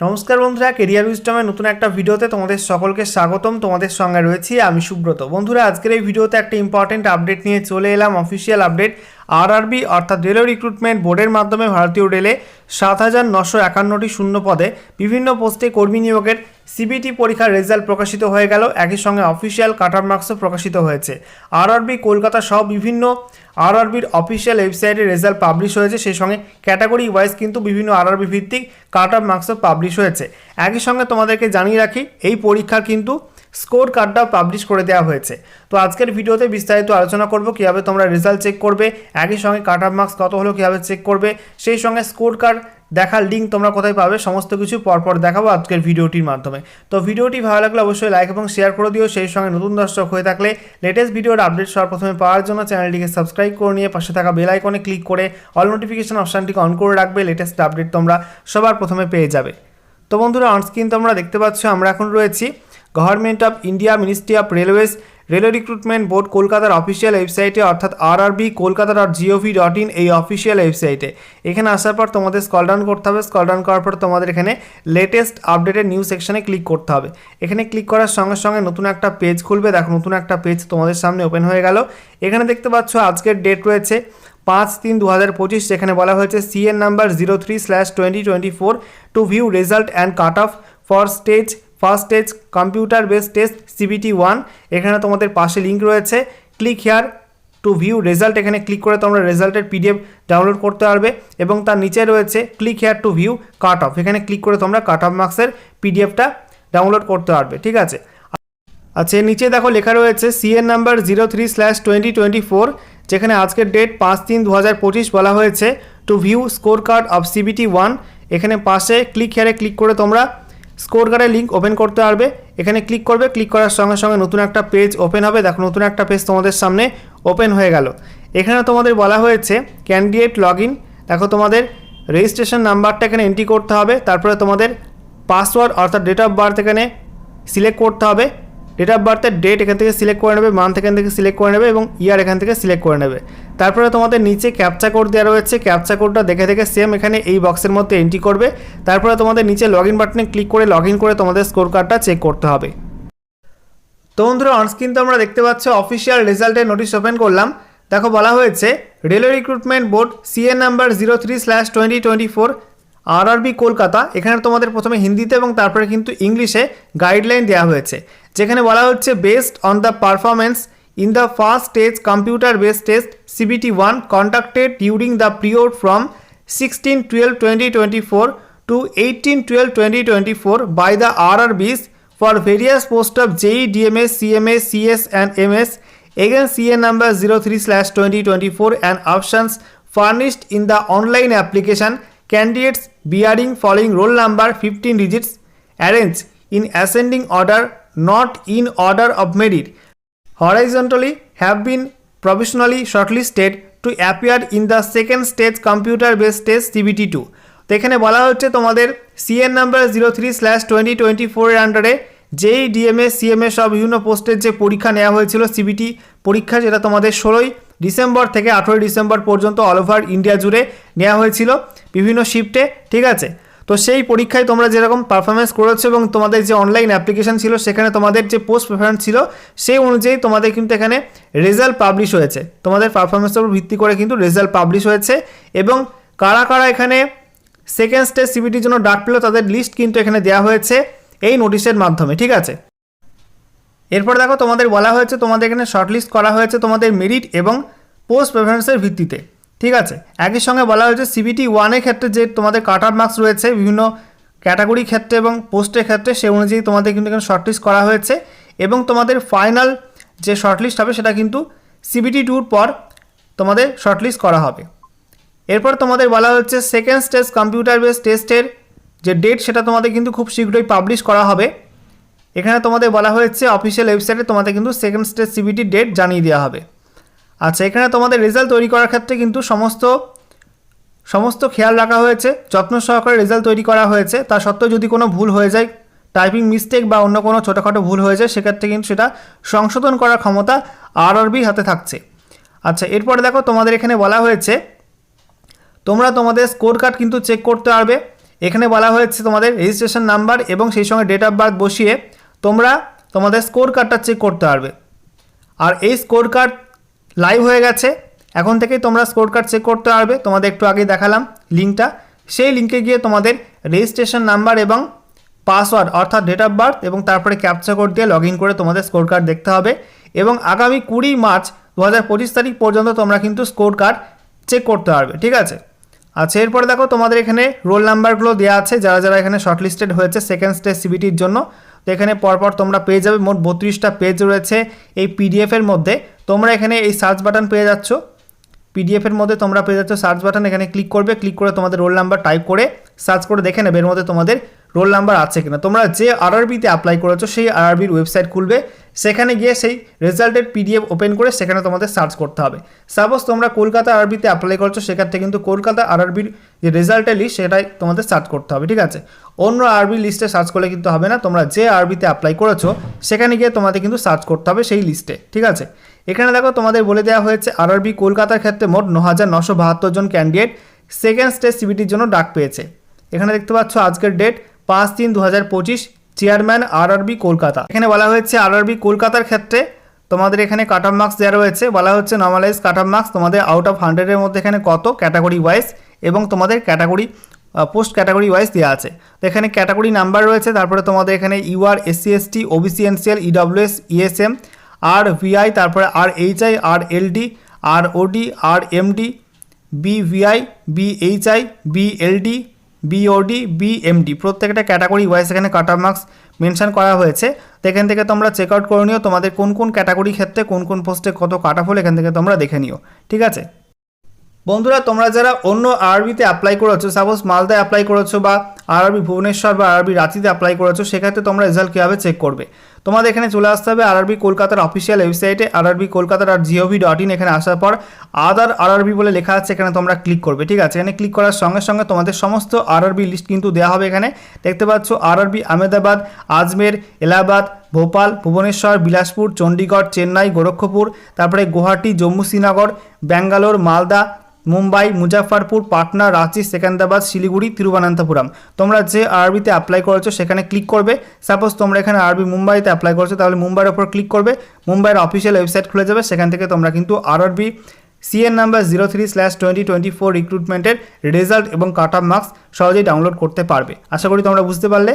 নমস্কার বন্ধুরা কেরিয়ার উইস্টমের নতুন একটা ভিডিওতে তোমাদের সকলকে স্বাগতম। তোমাদের সঙ্গে রয়েছি আমি সুব্রত। বন্ধুরা, আজকের এই ভিডিওতে একটা ইম্পর্টেন্ট আপডেট নিয়ে চলে এলাম অফিসিয়াল আপডেট আরআরবি অর্থাৎ রেলওয়ে রিক্রুটমেন্ট বোর্ডের মাধ্যমে ভারতীয় রেলে সাত হাজার নশো একান্নটি শূন্য পদে বিভিন্ন পোস্টে কর্মী নিয়োগের সিবিটি পরীক্ষার রেজাল্ট প্রকাশিত হয়ে গেল। একই সঙ্গে অফিসিয়াল কাটার মার্কসও প্রকাশিত হয়েছে। আরআরবি কলকাতা সহ বিভিন্ন আরআরবির অফিসিয়াল ওয়েবসাইটে রেজাল্ট পাবলিশ হয়েছে। সেই সঙ্গে ক্যাটাগরি ওয়াইজ কিন্তু বিভিন্ন আরআরবি ভিত্তিক কাট অফ মার্কসও পাবলিশ হয়েছে। একই সঙ্গে তোমাদেরকে জানিয়ে রাখি, এই পরীক্ষার কিন্তু স্কোর কার্ডটাও পাবলিশ করে দেওয়া হয়েছে। তো আজকের ভিডিওতে বিস্তারিত আলোচনা করব, কীভাবে তোমরা রেজাল্ট চেক করবে, একই সঙ্গে কাট অফ মার্কস কত হলো কীভাবে চেক করবে, সেই সঙ্গে স্কোর কার্ড দেখার লিঙ্ক তোমরা কোথায় পাবে, সমস্ত কিছু পরপর দেখাবো আজকের ভিডিওটির মাধ্যমে। তো ভিডিওটি ভালো লাগলে অবশ্যই লাইক এবং শেয়ার করে দিও, সেই সঙ্গে নতুন দর্শক হয়ে থাকলে লেটেস্ট ভিডিওর আপডেট সবার প্রথমে পাওয়ার জন্য চ্যানেলটিকে সাবস্ক্রাইব করে নিয়ে পাশে থাকা বেল আইকনে ক্লিক করে অল নোটিফিকেশন অপশানটিকে অন করে রাখবে লেটেস্ট আপডেট তোমরা সবার প্রথমে পেয়ে যাবে। তো বন্ধুরা অনস্ক্রিন তোমরা দেখতে পাচ্ছ, আমরা এখন রয়েছি government of India ministry of railways railway recruitment board কলকাতার অফিসিয়াল ওয়েবসাইটে অর্থাৎ আর RRB Kolkata dot GOV dot in এই অফিসিয়াল ওয়েবসাইটে এখানে আসার পর তোমাদের স্কল ডাউন করতে হবে। স্কল ডাউন করার পর তোমাদের এখানে লেটেস্ট আপডেটেড নিউজ সেকশনে ক্লিক করতে হবে। এখানে ক্লিক করার সঙ্গে সঙ্গে নতুন একটা পেজ খুলবে। দেখো, নতুন একটা পেজ তোমাদের সামনে ওপেন হয়ে গেল। এখানে দেখতে পাচ্ছ আজকের ডেট রয়েছে পাঁচ তিন দু হাজার পঁচিশ, যেখানে বলা হয়েছে CN number zero three slash twenty twenty four to view result and cut off for stage first stage computer base test CBT one এখানে তোমাদের পাশে লিঙ্ক রয়েছে। Click here to view result এখানে ক্লিক করে তোমরা রেজাল্টের পিডিএফ ডাউনলোড করতে পারবে এবং তার নিচে রয়েছে click here to view cut off এখানে ক্লিক করে তোমরা কাট অফ মার্কসের পিডিএফটা ডাউনলোড করতে পারবে, ঠিক আছে? আচ্ছা নিচে দেখো লেখা রয়েছে CN number zero three slash twenty twenty four যেখানে আজকের ডেট পাঁচ তিন দু হাজার পঁচিশ বলা হয়েছে। To view score card of CBT one এখানে পাশে ক্লিক হেয়ারে ক্লিক করে তোমরা স্কোর কার্ডের লিঙ্ক ওপেন করতে পারবে। এখানে ক্লিক করবে ক্লিক করার সঙ্গে সঙ্গে নতুন একটা পেজ ওপেন হবে। দেখো, নতুন একটা পেজ তোমাদের সামনে ওপেন হয়ে গেল। এখানে তোমাদের বলা হয়েছে ক্যান্ডিডেট লগ ইন দেখো, তোমাদের রেজিস্ট্রেশন নাম্বারটা এখানে এন্ট্রি করতে হবে। তারপরে তোমাদের পাসওয়ার্ড অর্থাৎ ডেট অফ বার্থ এখানে সিলেক্ট করতে হবে। ডেট অফ বার্থের ডেট এখান থেকে সিলেক্ট করে নেবে মান্থ এখান থেকে সিলেক্ট করে নেবে এবং ইয়ার এখান থেকে সিলেক্ট করে নেবে। তারপরে তোমাদের নিচে ক্যাপচা কোড দেওয়া রয়েছে ক্যাপচা কোডটা দেখে দেখে সেম এখানে এই বক্সের মধ্যে এন্ট্রি করবে। তারপরে তোমাদের নিচে লগ ইন বাটনে ক্লিক করে লগ ইন করে তোমাদের স্কোর কার্ডটা চেক করতে হবে। তো বন্ধুরা অনস্ক্রিন তো আমরা দেখতে পাচ্ছি অফিসিয়াল রেজাল্টের নোটিশ ওপেন করলাম। দেখো বলা হয়েছে railway recruitment board CN number zero three slash twenty twenty four RRB Kolkata এখানে তোমাদের প্রথমে হিন্দিতে এবং তারপরে কিন্তু ইংলিশে গাইডলাইন দেওয়া হয়েছে যেখানে বলা হচ্ছে based on the performance in the first stage computer based test CBT one conducted during the period from sixteen twelve twenty twenty four to eighteen twelve twenty twenty four by the RRBs for various posts of JE, DMS, CMA, CS, and MS. Again, CA number 03 slash 2024 and options furnished in the online application. Candidates bearing following roll number fifteen digits arrange in ascending order not in order of merit horizontally have been professionally shortlisted to appear in the second stage computer base stage CBT two তো এখানে বলা হচ্ছে তোমাদের CN number zero three slash twenty twenty ফোরের আন্ডারে যেই DMA CMA সব বিভিন্ন পোস্টের যে পরীক্ষা নেওয়া হয়েছিল সিবিটি পরীক্ষা যেটা তোমাদের ষোলোই ডিসেম্বর থেকে আঠেরোই ডিসেম্বর পর্যন্ত অল ওভার ইন্ডিয়া জুড়ে নেওয়া হয়েছিল বিভিন্ন শিফটে ঠিক আছে? তো সেই পরীক্ষায় তোমরা যেরকম পারফরমেন্স করেছ এবং তোমাদের যে অনলাইন অ্যাপ্লিকেশন ছিল, সেখানে তোমাদের যে পোস্ট প্রেফারেন্স ছিল, সেই অনুযায়ী তোমাদের কিন্তু এখানে রেজাল্ট পাবলিশ হয়েছে। তোমাদের পারফরমেন্সের উপর ভিত্তি করে কিন্তু রেজাল্ট পাবলিশ হয়েছে এবং কারা কারা এখানে সেকেন্ড স্টেজ সিবিটির জন্য ডাক পেল, তাদের লিস্ট কিন্তু এখানে দেওয়া হয়েছে এই নোটিশের মাধ্যমে, ঠিক আছে? এরপর দেখো, তোমাদের বলা হয়েছে, তোমাদের এখানে শর্টলিস্ট করা হয়েছে তোমাদের মেরিট এবং পোস্ট প্রেফারেন্সের ভিত্তিতে। ঠিক আছে? একই সঙ্গে বলা হয়েছে সিবিটি ওয়ানের ক্ষেত্রে যে তোমাদের কাট মার্কস রয়েছে, বিভিন্ন ক্যাটাগরি ক্ষেত্রে এবং পোস্টের ক্ষেত্রে সে অনুযায়ী তোমাদের কিন্তু এখানে শর্টলিস্ট করা হয়েছে এবং তোমাদের ফাইনাল যে শর্টলিস্ট হবে, সেটা কিন্তু সিবিটি টুর পর তোমাদের শর্টলিস্ট করা হবে। এরপর তোমাদের বলা হচ্ছে সেকেন্ড স্টেজ কম্পিউটার বেস টেস্টের যে ডেট সেটা তোমাদের কিন্তু খুব শীঘ্রই পাবলিশ করা হবে। এখানে তোমাদের বলা হয়েছে অফিসিয়াল ওয়েবসাইটে তোমাদের কিন্তু সেকেন্ড স্টেজ সিবিটি ডেট জানিয়ে দেওয়া হবে। আচ্ছা এখানে তোমাদের রেজাল্ট তৈরি করার ক্ষেত্রে কিন্তু সমস্ত সমস্ত খেয়াল রাখা হয়েছে, যত্ন সহকারে রেজাল্ট তৈরি করা হয়েছে। তা সত্ত্বেও যদি কোনো ভুল হয়ে যায় টাইপিং মিস্টেক বা অন্য কোনো ছোটোখাটো ভুল হয়ে যায়, সেক্ষেত্রে কিন্তু সেটা সংশোধন করার ক্ষমতা আরআরবি হাতে থাকছে। আচ্ছা এরপরে দেখো তোমাদের এখানে বলা হয়েছে, তোমরা তোমাদের স্কোর কার্ড কিন্তু চেক করতে পারবে। এখানে বলা হয়েছে তোমাদের রেজিস্ট্রেশন নাম্বার এবং সেই সঙ্গে ডেট অফ বার্থ বসিয়ে তোমরা তোমাদের স্কোর কার্ডটা চেক করতে পারবে। আর এই স্কোর কার্ড লাইভ হয়ে গেছে। এখন থেকেই তোমরা স্কোর কার্ড চেক করতে পারবে। তোমাদের একটু আগেই দেখালাম লিঙ্কটা সেই লিঙ্কে গিয়ে তোমাদের রেজিস্ট্রেশন নাম্বার এবং পাসওয়ার্ড অর্থাৎ ডেট অফ বার্থ এবং তারপরে ক্যাপচা কোড দিয়ে লগ করে তোমাদের স্কোর কার্ড দেখতে হবে। এবং আগামী কুড়ি মার্চ দু হাজার পঁচিশ তারিখ পর্যন্ত তোমরা কিন্তু স্কোর কার্ড চেক করতে পারবে। ঠিক আছে? আচ্ছা এরপরে দেখো তোমাদের এখানে রোল নাম্বারগুলো দেওয়া আছে। যারা যারা এখানে শর্টলিস্টেড হয়েছে সেকেন্ড স্টেজ সিবিটির জন্য। তো এখানে পরপর তোমরা পেয়ে যাবে, মোট বত্রিশটা পেজ রয়েছে। এই পিডিএফের মধ্যে তোমরা এখানে এই সার্চ বাটন পেয়ে যাচ্ছ। পিডিএফের মধ্যে তোমরা পেয়ে যাচ্ছ সার্চ বাটন এখানে ক্লিক করবে ক্লিক করে তোমাদের রোল নাম্বার টাইপ করে সার্চ করে দেখে নেবে। এর মধ্যে তোমাদের রোল নাম্বার আছে কিনা। তোমরা যে আরআরবিতে অ্যাপ্লাই করেছ, সেই আরআরবির ওয়েবসাইট খুলবে। সেখানে গিয়ে সেই রেজাল্টের পিডিএফ ওপেন করে সেখানে তোমাদের সার্চ করতে হবে। সাপোজ তোমরা কলকাতা আরআরবিতে অ্যাপ্লাই করছ, সেক্ষেত্রে কিন্তু কলকাতা আরআরবির যে রেজাল্টের লিস্ট সেটাই তোমাদের সার্চ করতে হবে, ঠিক আছে? অন্য আরবি লিস্টে সার্চ করলে কিন্তু হবে না, তোমরা যে আরবিতে অ্যাপ্লাই করেছ, সেখানে গিয়ে তোমাদের কিন্তু সার্চ করতে হবে সেই লিস্টে ঠিক আছে? এখানে দেখো তোমাদের বলে দেওয়া হয়েছে আরআরবি কলকাতার ক্ষেত্রে মোট ন হাজার নশো বাহাত্তর জন ক্যান্ডিডেট সেকেন্ড স্টেজ সিবিটির জন্য ডাক পেয়েছে। এখানে দেখতে পাচ্ছ আজকের ডেট পাঁচ তিন দু হাজার পঁচিশ চেয়ারম্যান আরআরবি কলকাতা। এখানে বলা হয়েছে আরআরবি কলকাতার ক্ষেত্রে তোমাদের এখানে কাট অফ মার্কস দেওয়া রয়েছে। বলা হচ্ছে নর্মালাইজ কাট অফ মার্কস তোমাদের আউট অফ হান্ড্রেডের মধ্যে এখানে কত? ক্যাটাগরি ওয়াইজ এবং তোমাদের ক্যাটাগরি পোস্ট ক্যাটাগরি ওয়াইজ দেওয়া আছে। তো এখানে ক্যাটাগরি নাম্বার রয়েছে, তারপরে তোমাদের এখানে UR SC ST OBC NCL EWS ESM আর ভিআই তারপরে আর এইচআই আর এলডি আর ওডি আর MD BVI BHI BLD BOD BMD প্রত্যেকটা ক্যাটাগরি ওয়াইজ এখানে কাট মার্কস মেনশন করা হয়েছে। তো এখান থেকে তোমরা চেক আউট করে নিও, তোমাদের কোন কোন ক্যাটাগরি ক্ষেত্রে কোন কোন পোস্টে কত কাট অফ হলো এখান থেকে তোমরা দেখে নিও। ঠিক আছে? বন্ধুরা, তোমরা যারা অন্য আরবিতে অ্যাপ্লাই করেছ সাপোজ মালদায় অ্যাপ্লাই করেছ বা আরবি ভুবনেশ্বর বা আরবি রাঁচিতে অ্যাপ্লাই করেছ, সেক্ষেত্রে তোমরা রেজাল্ট কীভাবে চেক করবে? তোমাদের এখানে চলে আসতে হবে আরআরবি কলকাতার অফিসিয়াল ওয়েবসাইটে RRB Kolkata dot GOV dot in এখানে আসার পর আদার আরআরবি বলে লেখা আছে, এখানে তোমরা ক্লিক করবে, ঠিক আছে? এখানে ক্লিক করার সঙ্গে সঙ্গে তোমাদের সমস্ত আরআরবি লিস্ট কিন্তু দেওয়া হবে এখানে। দেখতে পাচ্ছ আরআরবি আহমেদাবাদ, আজমের, এলাহাবাদ, ভোপাল, ভুবনেশ্বর, বিলাসপুর, চণ্ডীগড়, চেন্নাই, গোরক্ষপুর, তারপরে গুয়াহাটি, জম্মু শ্রীনগর, ব্যাঙ্গালোর, মালদা মুম্বাই মুজাফরপুর পাটনা, রাঁচি সেকেন্দ্রাবাদ শিলিগুড়ি, তিরুবনন্তপুরম। তোমরা যে আরবিতে অ্যাপ্লাই করেছ সেখানে ক্লিক করবে। সাপোজ তোমরা এখানে আরবি মুম্বাইতে অ্যাপ্লাই করছ, তাহলে মুম্বাইয়ের ওপর ক্লিক করবে। মুম্বাইয়ের অফিসিয়াল ওয়েবসাইট খুলে যাবে। সেখান থেকে তোমরা কিন্তু RRB CN number zero three slash twenty twenty four রিক্রুটমেন্টের result এবং কাট অফ মার্কস সহজেই ডাউনলোড করতে পারবে। আশা করি তোমরা বুঝতে পারলে।